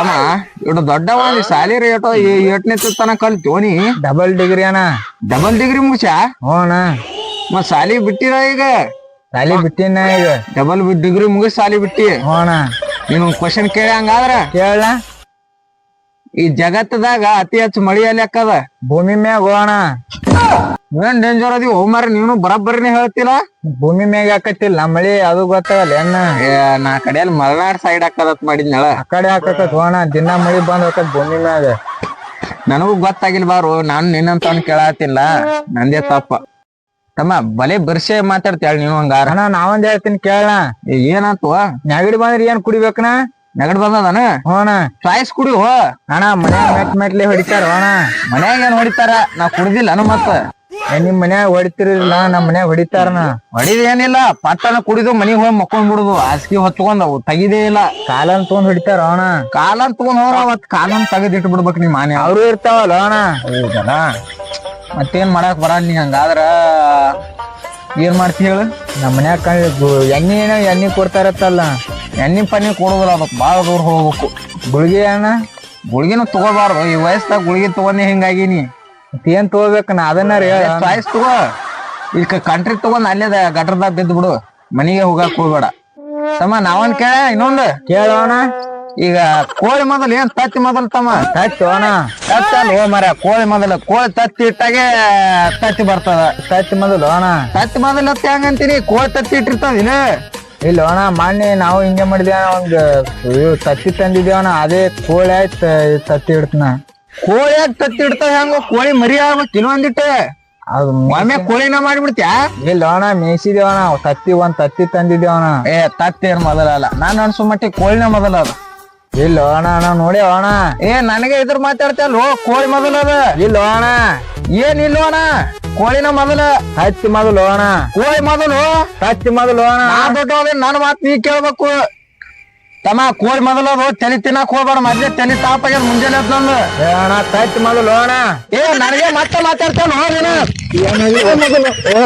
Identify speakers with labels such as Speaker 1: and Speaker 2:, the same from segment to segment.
Speaker 1: ತಮ್ಮ? ಇಟ್ಟು ದೊಡ್ಡವ ನೀ ಸಾಲಿ ರೇಟೋ ಏಟ್ನೇ ತನ ಕಲ್ತೋನಿ
Speaker 2: ಡಬಲ್ ಡಿಗ್ರಿ ಅಣ್ಣ.
Speaker 1: ಡಬಲ್ ಡಿಗ್ರಿ ಮುಗಿಸ
Speaker 2: ಹೋಣ
Speaker 1: ಮತ್ ಸಾಲಿ ಬಿಟ್ಟಿರ ಈಗ?
Speaker 2: ಸಾಲಿ ಬಿಟ್ಟಿನ ಈಗ.
Speaker 1: ಡಬಲ್ ಡಿಗ್ರಿ ಮುಗಿಸ್ ಸಾಲಿ ಬಿಟ್ಟಿ?
Speaker 2: ಹೋಣ
Speaker 1: ನೀನು ಕ್ವಶನ್ ಕೇಳಿ ಹಂಗಾದ್ರ?
Speaker 2: ಕೇಳ
Speaker 1: ಈ ಜಗತ್ತದಾಗ ಅತಿ ಹೆಚ್ಚು ಮಳಿ ಅಲ್ಲಿ ಅಕ್ಕದ?
Speaker 2: ಭೂಮಿ ಮ್ಯಾಗ ಹೋಗೋಣ
Speaker 1: ಏನ್ ಡೇಂಜರ್ ಅದಿ ಮಾರಿ ನೀನು ಬರಬ್ಬರಿನೇ ಹೇಳ್ತಿಲ್ಲ?
Speaker 2: ಭೂಮಿ ಮ್ಯಾಗ ಹಾಕತ್ತಿಲ್ಲ ನಮ್ಮ ಮಳಿ ಅದು ಗೊತ್ತಾಗಲ್ಲ.
Speaker 1: ಏನ್? ನಾ ಕಡೆಯಲ್ಲಿ ಮಲೆನಾಡ್ ಸೈಡ್ ಹಾಕದತ್ ಮಾಡಿದ್ನಳ
Speaker 2: ಆ ಕಡೆ ಹಾಕತ್ ಹೋಣ ದಿನ ಮಳಿ ಬಂದ್ ಹೋಗತ್ ಭೂಮಿ ಮ್ಯಾಗ.
Speaker 1: ನನಗೂ ಗೊತ್ತಾಗಿಲ್ ಬಾರು ನಾನು ನಿನ್ನಂತವನ್ ಕೇಳತ್ತಿಲ್ಲ ನಂದೇ ತಪ್ಪ. ತಮ್ಮ ಬಲೆ ಬರ್ಸೆ ಮಾತಾಡ್ತೇಳ ನೀನು ಹಂಗಾರ?
Speaker 2: ಅಣ್ಣ ನಾವೊಂದ್ ಹೇಳ್ತೀನಿ ಕೇಳಣ.
Speaker 1: ಏನಂತ?
Speaker 2: ನೆಗಡಿ ಬಂದ್ರೆ ಏನ್ ಕುಡಿಬೇಕಣ
Speaker 1: ನೆಗಡ್ ಬಂದದನ?
Speaker 2: ಹೋಣ.
Speaker 1: ಚಾಯ್ಸ್ ಕುಡಿ ಹೋ
Speaker 2: ಅಣ್ಣ ಮನ್ಯಾಗ ಮೆಟ್ ಮೆಟ್ಲಿ ಹೊಡಿತಾರ ಅಣ್ಣ
Speaker 1: ಮನ್ಯಾಗ ಏನ್ ಹೊಡಿತಾರ? ನಾ ಕುಡ್ದಿಲ್ಲ ಅನು ಮತ್ತ.
Speaker 2: ನಿಮ್ ಮನ್ಯಾಗ ಹೊಡಿತಿರಲಿಲ್ಲ ನಮ್ ಮನ್ಯಾಗ ಹೊಡಿತಾರನ
Speaker 1: ಹೊಡಿದ ಏನಿಲ್ಲ ಪಟ್ಟನ ಕುಡಿದು ಮನಿಗ್ ಹೋಗಿ ಮಕ್ಕೊಂಡ್ ಬಿಡುದು. ಹಾಸಿಗೆ ಹೊತ್ಕೊಂಡ್ ಅವು ತೆಗಿದೇ ಇಲ್ಲ.
Speaker 2: ಕಾಲನ್ ತಗೊಂಡ್ ಹೊಡಿತಾರ ಅಣ್ಣ
Speaker 1: ಕಾಲನ್ ತಗೊಂಡ್ ಹೋರ ಅವತ್ ಕಾಲನ್ ತೆಗೆದ್ ಇಟ್ಟು ಬಿಡ್ಬೇಕು ನೀ ಮಾನ್ಯ
Speaker 2: ಅವ್ರು ಇರ್ತಾವಲ್ಲ ಅಣ್ಣ
Speaker 1: ಹೌದಲ್ಲ? ಮತ್ತೇನ್ ಮಾಡಕ್ ಬರಲ್ಲ ನೀ ಹಂಗಾದ್ರ. ಏನ್ ಮಾಡ್ತಿ ಹೇಳು?
Speaker 2: ನಮ್ ಮನ್ಯಾಗ ಎಣ್ಣೆ ಏನೋ ಎಣ್ಣೆ ಕೊಡ್ತಾರತ್ತಲ್ಲ.
Speaker 1: ಎಣ್ಣೆ ಪನ್ನಿ ಕೊಡೋದಿಲ್ಲ ಅದಕ್ಕೆ ಭಾಳ ದೂರ ಹೋಗ್ಬೇಕು.
Speaker 2: ಗುಳಿಗೆ ಅಣ್ಣ
Speaker 1: ಗುಳಿಗೆನ ತಗೋಬಾರ್ದು. ಈ ವಯಸ್ಸಾಗ ಗುಳಿಗೆ ತಗೊಂಡೆ ಹಿಂಗಾಗಿನಿ.
Speaker 2: ಏನ್ ತಗೋಬೇಕ ನಾ? ಅದನ್ನ ರೀ
Speaker 1: ಚಾಯ್ಸ್ ತಗೋ. ಈಗ ಕಂಟ್ರಿ ತಗೊಂಡ್ ಅಲ್ಲೇ ಗಟ್ರದಾಗ ಬಿದ್ದು ಬಿಡು. ಮನಿಗೆ ಹೋಗಕ್ ಹೋಗ್ಬೇಡ. ತಮ್ಮ ನಾವನ್ ಕೇಳ ಇನ್ನೊಂದು?
Speaker 2: ಕೇಳೋಣ
Speaker 1: ಈಗ ಕೋಳಿ ಮೊದಲು ಏನ್ ತತ್ತಿ ಮೊದಲು ತಮ್ಮ?
Speaker 2: ತತ್ತು ಅಣ್ಣ
Speaker 1: ತತ್ತಿ ಮಾರ ಹೋ ಮರ ಕೋಳಿ ಮೊದಲು. ಕೋಳಿ ತತ್ತಿ ಇಟ್ಟಾಗೆ ತತ್ತಿ ಬರ್ತದ.
Speaker 2: ತತ್ತಿ ಮೊದಲು ಅಣ್ಣ
Speaker 1: ತತ್ತಿ ಮೊದಲು ಹತ್ತಿ ಹಂಗಂತೀನಿ ಕೋಳಿ ತತ್ತಿ ಇಟ್ಟಿರ್ತಾವ ಇಲ್ಲ
Speaker 2: ಇಲ್ಲ ಅಣ್ಣ ಮೊನ್ನೆ ನಾವು ಹಿಂಗೆ ಮಾಡಿದ್ವಿ ಒಂದು ತತ್ತಿ ತಂದಿದ್ದೇವಣ ಅದೇ ಕೋಳಿ ಆಯ್ತು ತತ್ತಿ ಇಡ್ತನ.
Speaker 1: ಕೋಳಿ ಯಾಕೆ ತತ್ತಿ ಇಡ್ತಾವ ಹೆಂಗ? ಕೋಳಿ ಮರಿ ಆಗ್ಬೇಕು ಇನ್ನೊಂದಿಟ್ಟು
Speaker 2: ಅದು
Speaker 1: ಒಮ್ಮೆ ಕೋಳಿನ ಮಾಡ್ಬಿಡ್ತ್ಯಾ?
Speaker 2: ಇಲ್ಲ ಅಣ್ಣ ಮೇಯಿಸಿದೇವಣ ತತ್ತಿ ಒಂದ್ ತತ್ತಿ ತಂದಿದ್ದೇವಣ
Speaker 1: ಏ ತತ್ತಿ ಏನ್ ಮೊದಲಲ್ಲ ನಾನ್ ಅನ್ಸೋ ಮಟ್ಟಿಗೆ ಕೋಳಿನ ಮೊದಲ ಅದು.
Speaker 2: ಇಲ್ಲ ಅಣ್ಣ ಅಣ್ಣ ನೋಡಿ ಅಣ್ಣ.
Speaker 1: ಏ ನನಗೆ ಇದ್ರ ಮಾತಾಡ್ತಲ್ಲ ಕೋಳಿ ಮೊದಲ ಅದ.
Speaker 2: ಇಲ್ಲ ಅಣ್ಣ.
Speaker 1: ಏನ್ ಅಣ್ಣ? ಕೋಳಿನ ಮೊದಲ.
Speaker 2: ಹತ್ತಿ ಮೊದಲು ಅಣ್ಣ.
Speaker 1: ಕೋಳಿ ಮೊದಲು?
Speaker 2: ತತ್ತಿ ಮೊದಲು ಅಣ್ಣ.
Speaker 1: ದೊಡ್ಡ ನನ್ನ ಮಾತು ನೀ ಕೇಳ್ಬೇಕು. ತಮ್ಮ ಕೋಳಿ ಮೊದಲು ಅದು ತಲೆ ತಿನ್ನಕ್ ಹೋಗ್ಬೇಡ ಮೊದ್ಲೇ ತಲೆ ತಾಪಾಗ್ಯದ ಮುಂಜಾನೆ ಎದ್ದ್ ನಂದು.
Speaker 2: ಏ ಅಣ್ಣ ತತ್ತಿ ಮೊದಲು ಅಣ್ಣ
Speaker 1: ಏ ನನಗೆ ಮತ್ತೆ ಮಾತಾಡ್ತಾನ ನೀನು.
Speaker 2: ಏ ಮೊದಲು ಓ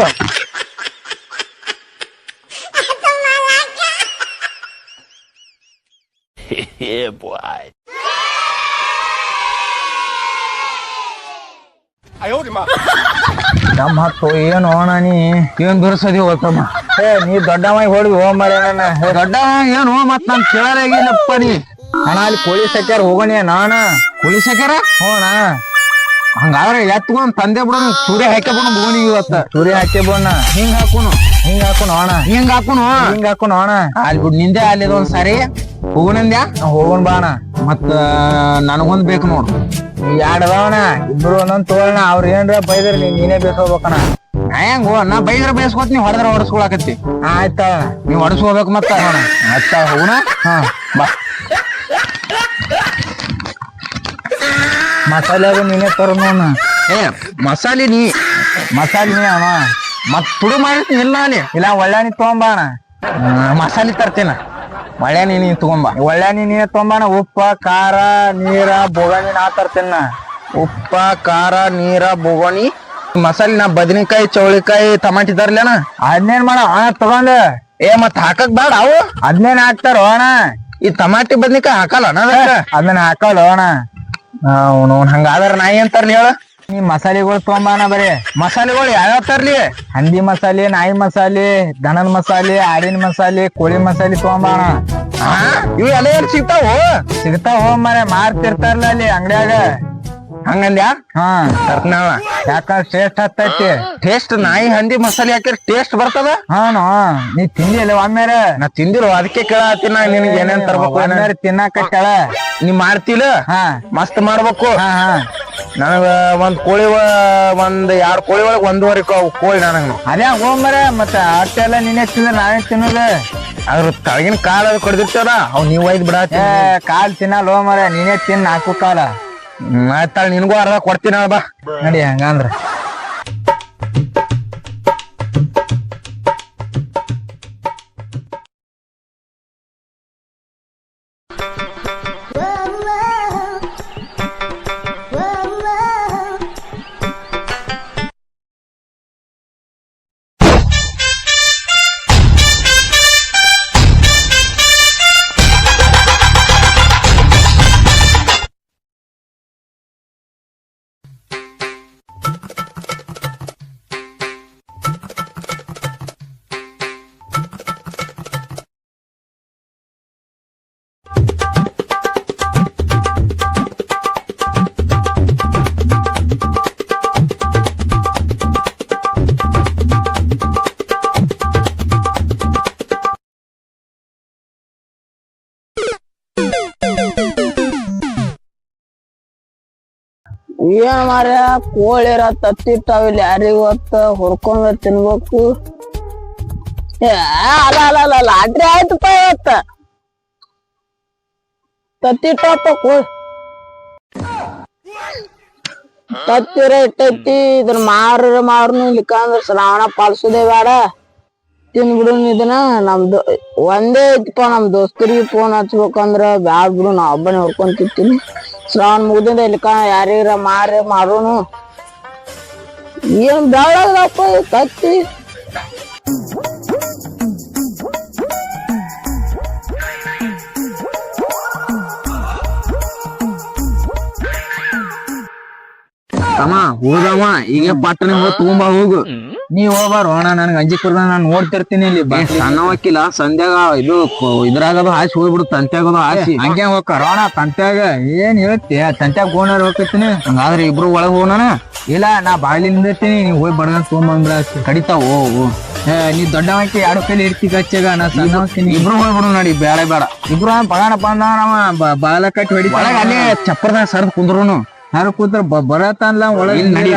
Speaker 2: ನಮ್ಮ. ಹತ್ತು ಏನು ಅಣ್ಣ ನೀ?
Speaker 1: ಏನ್ ಬಿರ್ಸದಿ ಹೋಗ್ತಮ್ಮ?
Speaker 2: ಏ ನೀ ದೊಡ್ಡವಾಗಿ ಹೋಗಿ ಹೋಗ್ ಮಾಡ
Speaker 1: ದೊಡ್ಡ ಏನು ಮತ್ ನಾನ್ ಕೇಳಾರಾಗಿಲ್ಲಪ್ಪ ನೀ.
Speaker 2: ಅಣ್ಣ ಅಲ್ಲಿ ಕೋಳಿ ಸಕ್ಯಾರ ಹೋಗೋಣ ನಾಣ
Speaker 1: ಕೋಳಿ ಸಕ್ಯಾರ
Speaker 2: ಹೋಣ
Speaker 1: ಹಂಗಾದ್ರೆ ಎತ್ಕೊಂಡ್ ತಂದೆ ಬಿಡ ಸೂರ್ಯ ಹಾಕಿ ಬಿಡ ಬೋನಿ ಇವತ್ತ.
Speaker 2: ಸೂರ್ಯ ಹಾಕಿ ಬೋಣ
Speaker 1: ಹಿಂಗ್ ಹಾಕುನು.
Speaker 2: ಹಿಂಗ ಹಾಕೋಣ ಅಣ್ಣ?
Speaker 1: ಹಿಂಗ್ ಹಾಕುನು?
Speaker 2: ಹಿಂಗ ಹಾಕೋಣ ಅಣ್ಣ?
Speaker 1: ಅಲ್ಲಿ ಬಿಡ್ ನಿಂದೆ ಅಲ್ಲಿ ಒಂದ್ ಸಾರಿ. ಹೋಗೋಣಂದ್ಯಾ
Speaker 2: ಹೋಗೋಣ ಬಾ ಅಣ್ಣ.
Speaker 1: ಮತ್ತ ನನಗೊಂದ್ ಬೇಕು ನೋಡು.
Speaker 2: ಎರಡ್ ಅದಾವಣ ಇಬ್ರು ಒಂದೊಂದ್ ತೋಳಣ ಅವ್ರ ಏನ್ರ ಬೈದ್ರಿ ನೀನೇ
Speaker 1: ಬೇಕಾಗ್ಬೇಕಣ್ಣ. ಹೆಂಗ್ ನಾ ಬೈದ್ರ ಬೇಸ್ಕೊತ್ ನೀವ್ ಹೊಡೆದ್ರ ಹೊಡಸ್ಕೊಳಕತ್ತಿ.
Speaker 2: ನೀ
Speaker 1: ನೀವ್ ಹೊಡಸ್ಕೋಬೇಕು ಮತ್ತ ಮತ್ತ ಹೋಗುನ
Speaker 2: ಹಾ
Speaker 1: ಬಾ.
Speaker 2: ಮಸಾಲೆ ಅದು ನೀನೇ ತರ
Speaker 1: ಏ ಮಸಾಲೆ ನೀ.
Speaker 2: ಮಸಾಲೆ ನೀ ಅಣ್ಣ
Speaker 1: ಮತ್ ತುಡು ಮಾಡಿ ಇಲ್ಲ ಅಲ್ಲಿ.
Speaker 2: ಇಲ್ಲ ಒಳ್ಳೆನಿ ತೊಗೊಂಬಾ ಅಣ್ಣ.
Speaker 1: ಮಸಾಲೆ ತರ್ತೀನ. ಮಳೆ ನೀ ತಗೊಂಬ.
Speaker 2: ಒಳ್ಳೆಣಿ ನೀನೇ ತೊಗೊಂಬಾಣ ಉಪ್ಪ ಖಾರ ನೀರ ಬೊಗಣಿ ನಾ ತರ್ತೇನ
Speaker 1: ಉಪ್ಪ ಖಾರ ನೀರ ಬೋಗಣಿ ಮಸಾಲೆ ನಾ ಬದನೆಕಾಯಿ ಚೌಳಿಕಾಯಿ ಟಮಾಟಿ ತರ್ಲೇನ?
Speaker 2: ಅದ್ನೇನ್ ಮಾಡ ಅಣ್ಣ ತಗೊಂಡ.
Speaker 1: ಏ ಮತ್ ಹಾಕಕ್ ಬೇಡ ಅವು.
Speaker 2: ಅದ್ನೇನ್ ಹಾಕ್ತಾರ ಅಣ್ಣ.
Speaker 1: ಈ ಟಮಾಟಿ ಬದ್ನಿಕಾಯಿ ಹಾಕಲ್ಲ
Speaker 2: ಅದನ್ನ ಹಾಕಲ್ಲ ಅಣ್ಣ.
Speaker 1: ಅವ್ನು ಹಂಗಾದ್ರ ನಾ ಏನ್ ತರ್ಲಿ ಹೇಳ.
Speaker 2: ನೀ ಮಸಾಲೆಗಳು ತೊಗೊಂಬಾಣ ಬರೀ.
Speaker 1: ಮಸಾಲೆಗಳು ಯಾವ್ಯಾವ ತರ್ಲಿ?
Speaker 2: ಹಂದಿ ಮಸಾಲೆ ನಾಯಿ ಮಸಾಲೆ ದನದ ಮಸಾಲೆ ಆಡಿನ ಮಸಾಲೆ ಕೋಳಿ ಮಸಾಲೆ ತೊಗೊಂಬಾಣ
Speaker 1: ಇವು ಎಲ್ಲ ಸಿಗ್ತಾವು?
Speaker 2: ಸಿಗ್ತಾವ ಮರೆ ಮಾರ್ತಿರ್ತಾರಲ್ಲ ಅಲ್ಲಿ ಅಂಗಡ್ಯಾಗ.
Speaker 1: ಹಂಗಂದ್ಯಾ?
Speaker 2: ಹಾ. ಯಾಕಂದ್ರೆ ಟೇಸ್ಟ್ ಹತ್ತೈತಿ.
Speaker 1: ಟೇಸ್ಟ್ ನಾಯಿ ಹಂದಿ ಮಸಾಲೆ ಹಾಕಿರ್ ಟೇಸ್ಟ್ ಬರ್ತದ?
Speaker 2: ಹಾನು ನೀ. ತಿಂದಿಲ್ಲ ಒಮ್ಮೆರೆ
Speaker 1: ನಾ ತಿಂದಿರು ಅದಕ್ಕೆ ಕೇಳ ನಾ ನಿನಗೆ ಏನೇನ್ ತರ್ಬೇಕು
Speaker 2: ಒಮ್ಮೆರೆ ತಿನ್ನಾಕ ತಿನ್ನಾಕತ್ತಾಳ.
Speaker 1: ನೀ ಮಾಡ್ತಿಲ್ಲ
Speaker 2: ಹಾ.
Speaker 1: ಮಸ್ತ್ ಮಾಡ್ಬೇಕು?
Speaker 2: ಹಾ ಹಾ.
Speaker 1: ನನಗ ಒಂದ್ ಕೋಳಿ ಒಂದ್ ಎರಡ್ ಕೋಳಿ ಒಳಗ್ ಒಂದೂವರೆ ಕೋ- ಕೋಳಿ ನನಗ.
Speaker 2: ಅದೇ ಹೋಗ್ಮರೆ ಮತ್ತ ಅಷ್ಟೆಲ್ಲ ನಿನ್ನೆ ತಿಂದ್ರೆ ನಾನೇ ತಿನ್ನೋದು.
Speaker 1: ಅದ್ರ ತಳಗಿನ ಕಾಲ ಅದು ಕೊಡ್ದಿರ್ತಾರ ಅವ್ ನೀವ್ ಒಯ್ದ್ ಬಿಡ
Speaker 2: ಕಾಲ್ ತಿನ್ನಲ್ಲ ಹೋಗ್ಮರೆ ನೀನೇ ತಿನ್ನ ನಾಲ್ಕು ಕಾಲ.
Speaker 1: ಆಯ್ತಾಳ ನಿನ್ಗೂ ಅರ್ಧ ಕೊಡ್ತೀನಿ ಬಾ.
Speaker 2: ನಡಿ ಹಂಗಂದ್ರ.
Speaker 3: ಏನ್ ಮಾರ ಕೋಳಿರ ತತ್ತಿರ್ತಾವ ಇಲ್ಲಿ ಯಾರಿಗ ಹುರ್ಕೊಂಡ್ ತಿನ್ಬೇಕು. ಏ, ಅಲ್ಲ ಅಲ್ಲ ಅಲ್ಲ ಲಾಟ್ರಿ ಆಯ್ತಪ್ಪ ಇವತ್ತ. ತತ್ತಿಟ್ಟಪ್ಪ ಕೋಳಿ ತತ್ತಿರ ಇಟ್ಟೈತಿ ಇದ್ರ ಮಾರ ಮಾರ್ನು ಇಲ್ಲಿಕಂದ್ರ ಶ್ರಾವಣ ಪಾಲ್ಸುದೇ ಬೇಡ. ತಿನ್ಬಿಡು ಇದನ್ನ ನಮ್ದು ಒಂದೇ ಐತಿಪ್ಪ ನಮ್ ದೋಸ್ತರಿಗೆ ಫೋನ್ ಹಚ್ಬೇಕಂದ್ರ ಬ್ಯಾಡ್ ಬಿಡು ನಾ ಒಬ್ಬನೇ ಹೊಡ್ಕೊಂಡ್ ತಿಂತೀನಿ. ಶ್ರಾವಣ ಮುಗ್ದಿಂದ ಇಲ್ಲಿಕ ಯಾರಿಗಾರ ಮಾರಿ ಮಾರೋನು. ಏನ್ ಬೆಳ್ಳಗಪ್ಪ ಕತ್ತಿ.
Speaker 1: ತಮ್ಮ ಹೋದವ ಈಗ ಪಟ್ಟಣ ಹೋಗಿ ತಗೊಂಬಾ ಹೋಗು.
Speaker 2: ನೀ ಹೋಗ್ಬಾರ ಅಣ್ಣ ನನ್ಗೆ ಅಂಜಿ ಕುರ್ದ ನಾನು ನೋಡ್ತಿರ್ತೀನಿ ಇಲ್ಲಿ.
Speaker 1: ಸಣ್ಣ ವಕೀಲ ಸಂಧ್ಯಾಗ ಇದು ಇದ್ರಾಗದು ಹಾಸಿ ಹೋಗ್ಬಿಡು ತಂತ್ಯಾಗದು ಹಾಸಿ
Speaker 2: ಹಂಗೆ ಹೋಗ ರೋಣ ತಂತ್ಯಾಗ ಏನ್ ಹೇಳ್ತಿ? ತಂತ್ಯಾಗ ಗೋಣರ್ ಹೋಗ್ತೀನಿ
Speaker 1: ಹಂಗಾದ್ರೆ ಇಬ್ರು ಒಳಗ್ ಹೋಗೋಣ.
Speaker 2: ಇಲ್ಲ ನಾ ಬಾಳಿ ನಿಂದಿರ್ತೀನಿ ನೀವ್ ಹೋಗಿ ಬಡಗನ್ ತೊಗೊಂಬಂದ್ರ
Speaker 1: ಕಡಿತಾವ.
Speaker 2: ಏ ನೀ ದೊಡ್ಡವಕ್ಕೆ ಎರಡು ಕೈಲಿ ಇರ್ತಿ ಕಚ್ಚಾಗ? ನಾ ಸಣ್ಣ
Speaker 1: ಇಬ್ರು ಹೋಗ್ಬಿಡು ನೋಡಿ ಬೇಡ ಬೇಡ
Speaker 2: ಇಬ್ರು ಬಂದ ನಮ್ಮ ಬಾಲ ಕಟ್ಟಿ ಹೊಡಿ
Speaker 1: ಅಲ್ಲೇ ಚಪ್ಪರ್ದಾಗ ಸರ್ದ್ ಕುಂದ್ರುನು.
Speaker 2: ಯಾರು ಕೂತ್ರ ಬರತಾನಲ್ಲ ಒಳಗೆ
Speaker 1: ನಡಿ.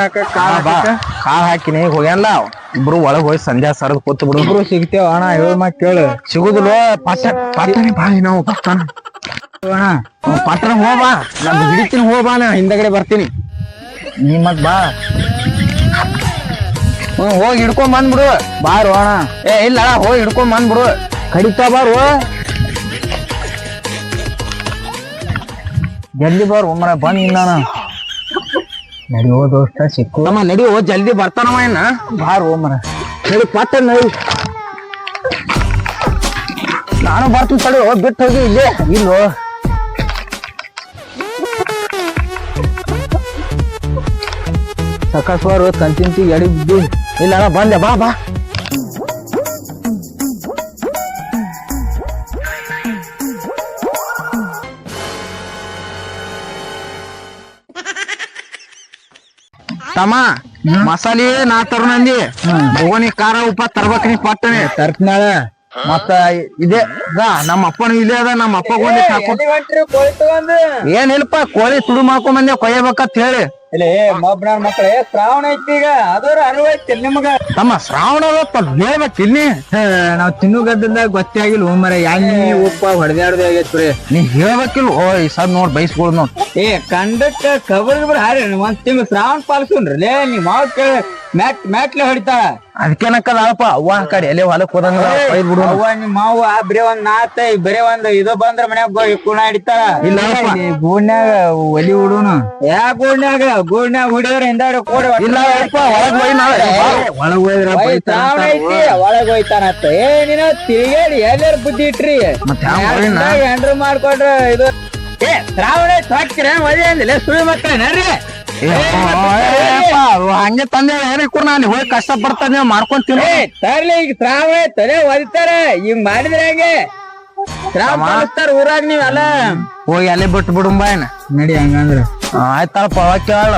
Speaker 1: ಕಾಲ್ ಹಾಕಿನಿ ಹೋಗ್ಯಾನಲ್ಲ. ಇಬ್ರು ಒಳಗ್ ಹೋಗಿ ಸಂಜೆ ಸರದ್ ಕೂತ್ ಬಿಡು.
Speaker 2: ಇಬ್ರು ಸಿಗ್ತೇವ ಅಣ್ಣ ಹೇಳ ಮಾ ಕೇಳು.
Speaker 1: ಸಿಗುದಿಲ್ಲ. ಪಟ್ಟ ಪಟ್ಟನೆ ಬಾ ನಾವು ಪಟ್ಟಣ ಪಟ್ಟಣ ಹೋಗ್ಬಾ ನಾನು ಹಿಡಿತೀನಿ ಹೋಗ್ಬಾ ನಾ ಹಿಂದಗಡೆ ಬರ್ತೀನಿ.
Speaker 2: ನೀ ಮತ್ ಬಾ.
Speaker 1: ಹೋಗಿ ಹಿಡ್ಕೊಂಡ್ ಬಂದ್ಬಿಡು.
Speaker 2: ಬಾರು ಅಣ್ಣ.
Speaker 1: ಏ ಇಲ್ಲ ಹೋಗಿ ಹಿಡ್ಕೊಂಡ್ ಬಂದ್ಬಿಡು.
Speaker 2: ಕಡಿತಾ ಬಾರು. ಜಲ್ದಿ ಬಾರು ಒಮ್ಮೆ ಬಂದ್ ಇಲ್ಲ ನಡಿ ಹೋ ದೋಸ್ತ ಸಿಕ್ಕು
Speaker 1: ತಮ್ಮ ನಡಿ ಹೋ ಜಲ್ದಿ ಬರ್ತಾನವ ಏನ
Speaker 2: ಬಾ ಒಮ್ಮರ
Speaker 1: ನಡಿ ಪಟ್ಟ ನಡಿ. ನಾನು ಬರ್ತೀನಿ ತಡಿ ಹೋಗಿ ಬಿಟ್ಟು ಹೋಗಿ ಇಲ್ಲೇ.
Speaker 2: ಇಲ್ಲೋ. ಸಕಾಸ್ವಾರು ಕಂತಿಂತಿ ಎಡಿ
Speaker 1: ಇಲ್ಲ ಬಂದೆ ಬಾ ಬಾ. ತಮ್ಮ ಮಸಾಲೆ ನಾ ತರುನಂದಿ ಭುವನಿ ಖಾರ ಉಪ್ಪ ತರ್ಬೇಕ್ ನೀ ಪಟ್ಟನೆ
Speaker 2: ತರ್ತ್ನಾಳ.
Speaker 1: ಮತ್ತ ಇದೇ ದಾ, ನಮ್ಮ ಅಪ್ಪನು ಇಲ್ಲೇ ಅದ ನಮ್ಮ ಅಪ್ಪ ಕೋಳಿ ಸಾಕು ಏನಿಲ್ಪ ಕೋಳಿ ತುಡು ಮಾಡ್ಕೊಂಡ್ ಬಂದೆ ಕೊಯ್ಯಬೇಕಂತ ಹೇಳಿ.
Speaker 2: ಇಲ್ಲಿ ಮೊಬ್ನ ಮಕ್ಕಳೇ ಶ್ರಾವಣ ಐತಿ ಈಗ ಅದರ ಅರಿವೈತಿ ನಿಮಗ.
Speaker 1: ತಮ್ಮ ಶ್ರಾವಣ ಹೇಳ್ಬೇಕು ಇಲ್ಲಿ
Speaker 2: ನಾವ್ ತಿನ್ನು ಗದ್ದಲ್ದಾಗ ಗೊತ್ತೇ ಆಗಿಲ್ಲ ಮರ ಹೆಂಗ್ ಉಪ್ಪ ಹೊಡೆದಾಡ್ದೆ ಆಗೈತ್ರಿ
Speaker 1: ನೀ ಹೇಳ್ಬೇಕಿಲ್ಲ ಓ ಈ ಸದ್ ನೋಡ್ ಬೈಸ್ಕೊಳ್ ನೋಡ್.
Speaker 2: ಏ ಕಂಡಕ್ಕ ಕಬರ್ ಹಾರಿ ಒಂದ್ ತಿಂಗಳು ಶ್ರಾವಣ ಪಾಲಿಸ್ಕೊಂಡ್ರಿ ಲೇ ನೀವ್ ಮಾವ್ ಕೇಳ. ಮ್ಯಾಟ್ ಮ್ಯಾಟ್ಲೆ ಹೊಡಿತಾಳ
Speaker 1: ಅದಕ್ಕೇನಕ್ಕದ ಅಲ್ಪ ಅವ್ವ ಆ ಕಡೆ ಎಲೆ ಹೊಲಕ್ ಹೋದಂಗ ಒಯ್ದ್ ಬಿಡು.
Speaker 2: ಅವ್ವ ಬರೇ ಒಂದ್ ನಾತ ಬರೇ ಒಂದ್ ಇದು ಬಂದ್ರ ಮನ್ಯಾಗ ಕುಣ ಹಿಡಿತಾಳ.
Speaker 1: ಇಲ್ಲ ಅಪ್ಪ.
Speaker 2: ಗೂಡ್ನ್ಯಾಗ ಒಲಿ ಹುಡುನು ಯಾ ಗೂಡ್ನ್ಯಾಗ? ಗೂಡ್ನ್ಯಾಗ ಹುಡಿದ್ರ ಹಿಂದಾಡಿ ಕೋಡಿ
Speaker 1: ಇಲ್ಲ ಅಪ್ಪ ಒಳಗ್ ನಾಳೆ.
Speaker 3: ಹೋಯ್ತಾನತ್ತ
Speaker 2: ಏ ನೀನ ತಿರುಗಾಡಿ ಎಲ್ಲಾರ ಬುದ್ಧಿ ಇಟ್ರಿ?
Speaker 1: ಮತ್ತೆ?
Speaker 2: ಎಂಡ್ರು ಮಾಡ್ಕೊಂಡ್ರ ಇದು? ಏ ಶ್ರಾವಣ ಮದುವೆ ಅಂದಿಲ್ಲ ಸುಳಿ ಮಕ್ಕಳ ನಡ್ರಿ.
Speaker 1: ಹಂಗೆ ತಂದೆ ಏನೇ ಕೂಡ ನಾನು ಹೋಗಿ ಕಷ್ಟ ಪಡ್ತಾನೆ ಮಾಡ್ಕೊಂತೀನಿ
Speaker 2: ಏ ತರ್ಲಿ ಈಗ ಶ್ರಾವಣ ತಲೆ ಒದಿತಾರ ಈಗ ಮಾಡಿದ್ರೆ ಹೆಂಗೆ? ಶ್ರಾವಣ ಪಾಲಿಸ್ತಾರ ಊರಾಗ ನೀವೆಲ್ಲ.
Speaker 1: ಹೋಗಿ ಅಲ್ಲೇ ಬಿಟ್ಟು ಬಿಡುಂಬ ಏನ
Speaker 2: ನಡಿ ಹಂಗಂದ್ರ.
Speaker 1: ಆಯ್ತಳಪ್ಪ ಅವಾಗ ಕೇಳ.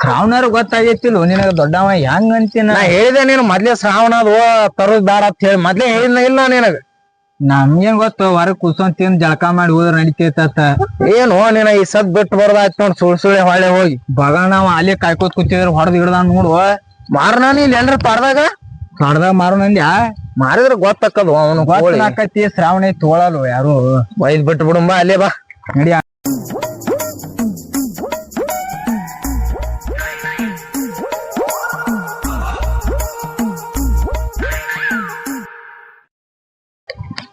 Speaker 2: ಶ್ರಾವಣರು ಗೊತ್ತಾಗೈತಿಲ್ಲ ನಿನಗ ದೊಡ್ಡವ ಹೆಂಗ್ ಅಂತೀನ?
Speaker 1: ಹೇಳಿದೆ ನೀನು ಮೊದ್ಲೇ ಶ್ರಾವಣ ಅದು ತರೋದ್ ಬೇಡ ಅಂತ ಹೇಳಿ ಮೊದ್ಲೇ ಹೇಳಿದ್ನ ಇಲ್ಲ ನಿನಗ.
Speaker 2: ನಮ್ಗೇನ್ ಗೊತ್ತು ಹೊರಗ್ ಕುಸ್ಕೊಂಡ್ ತಿಂದ್ ಜಳಕ ಮಾಡಿ ಹೋದ್ರ ನಡಿತೈತ
Speaker 1: ಏನು ನೀನ ಈ ಸದ್ ಬಿಟ್ಟು ಬರೋದಾಯ್ತು ನೋಡ್ ಸುಳ್ ಸುಳ್ಳೆ ಹೊಳೆ ಹೋಗಿ.
Speaker 2: ಬಗ ನಾವ್ ಅಲ್ಲೇ ಕಾಯ್ಕೋತ್ ಕುಂತಿದ್ರ ಹೊಡೆದ್ ಹಿಡ್ದ ನೋಡು.
Speaker 1: ಮಾರ್ನಾನ ಇಲ್ಲಿ ಎಲ್ರ ಪಾರ್ದಾಗ
Speaker 2: ಕಡ್ದಾಗ ಮಾರು ನಂದ್ಯಾ
Speaker 1: ಮಾರಿದ್ರ ಗೊತ್ತಕ್ಕದು ಅವನು ಗೊತ್ತಿ
Speaker 2: ಗೊತ್ತಾಕತಿ ಶ್ರಾವಣ ಐತಿ ತೊಗೊಳಲ್ವ ಯಾರು?
Speaker 1: ಬೈದ್ ಬಿಟ್ಟು ಬಿಡುಂಬ ಅಲ್ಲೇ ಬಾ.
Speaker 2: ನಡಿ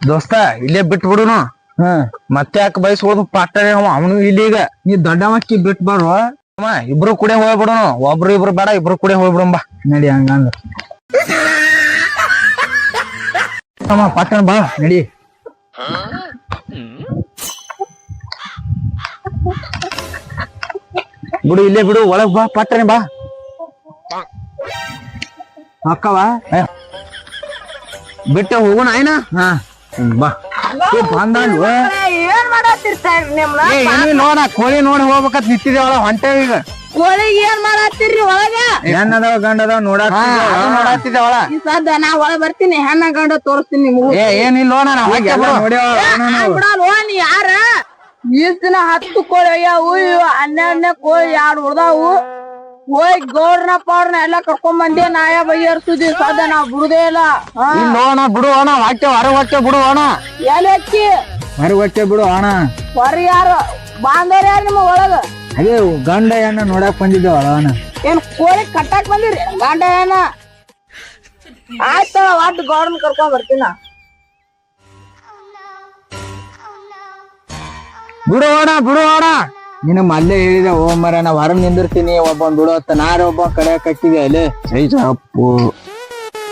Speaker 1: ದೋಸ್ತ ಇಲ್ಲೇ ಬಿಟ್ ಬಿಡುನು
Speaker 2: ಹ್ಮ್
Speaker 1: ಮತ್ತೆ ಯಾಕೆ ಬಯಸ್ಬೋದು ಅವ? ಅವನು ಇಲ್ಲೀಗ
Speaker 2: ನೀ ದೊಡ್ಡವಕ್ಕಿ ಬಿಟ್ ಬರುವ
Speaker 1: ಅಮ್ಮ ಇಬ್ರು ಕೂಡ ಹೋಗ್ಬಿಡುನು. ಒಬ್ರು ಇಬ್ರು ಬೇಡ ಇಬ್ರು ಕೂಡ ಬಾ
Speaker 2: ನಡಿ ಹಂಗಂದ್ರ
Speaker 1: ಪಟ್ಟಣ ಬಾ
Speaker 2: ನಡಿ.
Speaker 1: ಬಿಡು ಇಲ್ಲೇ ಬಿಡು. ಒಳಗ್ ಬಾ ಪಟ್ಟನೆ ಬಾ.
Speaker 2: ಅಕ್ಕವಾ
Speaker 1: ಬಿಟ್ಟ ಹೋಗೋಣ ಏನ?
Speaker 2: ಹಾ.
Speaker 1: ಬಾ.
Speaker 3: ಏನ್ ಮಾಡತ್ತಿರ್ತಾರ ನಿಮ್ನ?
Speaker 1: ನೋಡ ಕೋಳಿ ನೋಡಿ ಹೋಗ್ಬೇಕಂತ ನಿಂತಿದ್ದೇವಳ ಹೊಂಟೇವ್ ಈಗ.
Speaker 3: ಕೋಳಿ ಏನ್ ಮಾಡತ್ತಿರ್ರಿ ಒಳಗ?
Speaker 2: ಹೆಣ್ಣ ಅದಾವ ಗಂಡ ಅದಾವ ನೋಡಾಕ
Speaker 1: ಒಳ
Speaker 3: ಈ ಸದ್ದ ನಾ ಒಳ ಬರ್ತೀನಿ ಹೆಣ್ಣ ಗಂಡ ತೋರಿಸ್ತೀನಿ ನಿಮ್ಗೂ.
Speaker 1: ಏ ಏನಿಲ್ಲ ನೋಡೋಣ ನಾ.
Speaker 3: ನೀ ಯಾರ? ಈಸ್ ದಿನ ಹತ್ತು ಕೋಳಿ ಅಯ್ಯಾವು ಹನ್ನೆರಡನೇ ಕೋಳಿ ಎರಡು ಉಳ್ದಾವು. ಹೋಗಿ ಗೌರ್ನ ಪವರ್ನ ಎಲ್ಲ ಕರ್ಕೊಂಡ್ ಬಂದೆ ನಾಯ ಬಗೆಹರಿಸುದಿ ಸದ್ದ ನಾವ್ ಬಿಡುದೇ ಇಲ್ಲ. ಹಾ.
Speaker 1: ನೋಡೋಣ ಬಿಡು ಅಣ್ಣ ಹೊಟ್ಟೆ ಹೊರ ಹೊಟ್ಟೆ ಬಿಡು ಅಣ್ಣ.
Speaker 3: ಎಲ್ಲಿ ಹಚ್ಚಿ
Speaker 2: ಮರಿ ಹೊಟ್ಟೆ ಬಿಡು ಅಣ್ಣ.
Speaker 3: ಹೊರ ಯಾರು ಬಾಂಧವ್ರ ಯಾರು ನಿಮ್ಮ ಒಳಗ?
Speaker 2: ಅದೇ ಗಂಡ ಹೆಣ್ಣ ನೋಡಾಕ್ ಬಂದಿದ್ದೇವ ಅಣ್ಣ.
Speaker 3: ಏನ್ ಕೋಳಿ ಕಟ್ಟಾಕ್ ಬಂದಿರಿ? ಗಂಡ ಏನ ಆಯ್ತಳ ಒಟ್ಟು ಗೌರ್ನ ಕರ್ಕೊಂಡ್ ಬರ್ತೀನ.
Speaker 1: ಬಿಡು ಅಣ್ಣ ಬಿಡು ಅಣ್ಣ.
Speaker 2: ನಿನ್ನ ಮಲ್ಲೆ ಹೇಳಿದೆ, ಓ ಮರ, ನಾ ಹೊರ ನಿಂದಿರ್ತೀನಿ, ಒಬ್ಬ ಬಿಡೋತ್ತ ನಾರೊಬ್ಬ ಕಡೆ ಕಟ್ಟಿದೆ ಅಲ್ಲಿ
Speaker 1: ಐ ಅಪ್ಪು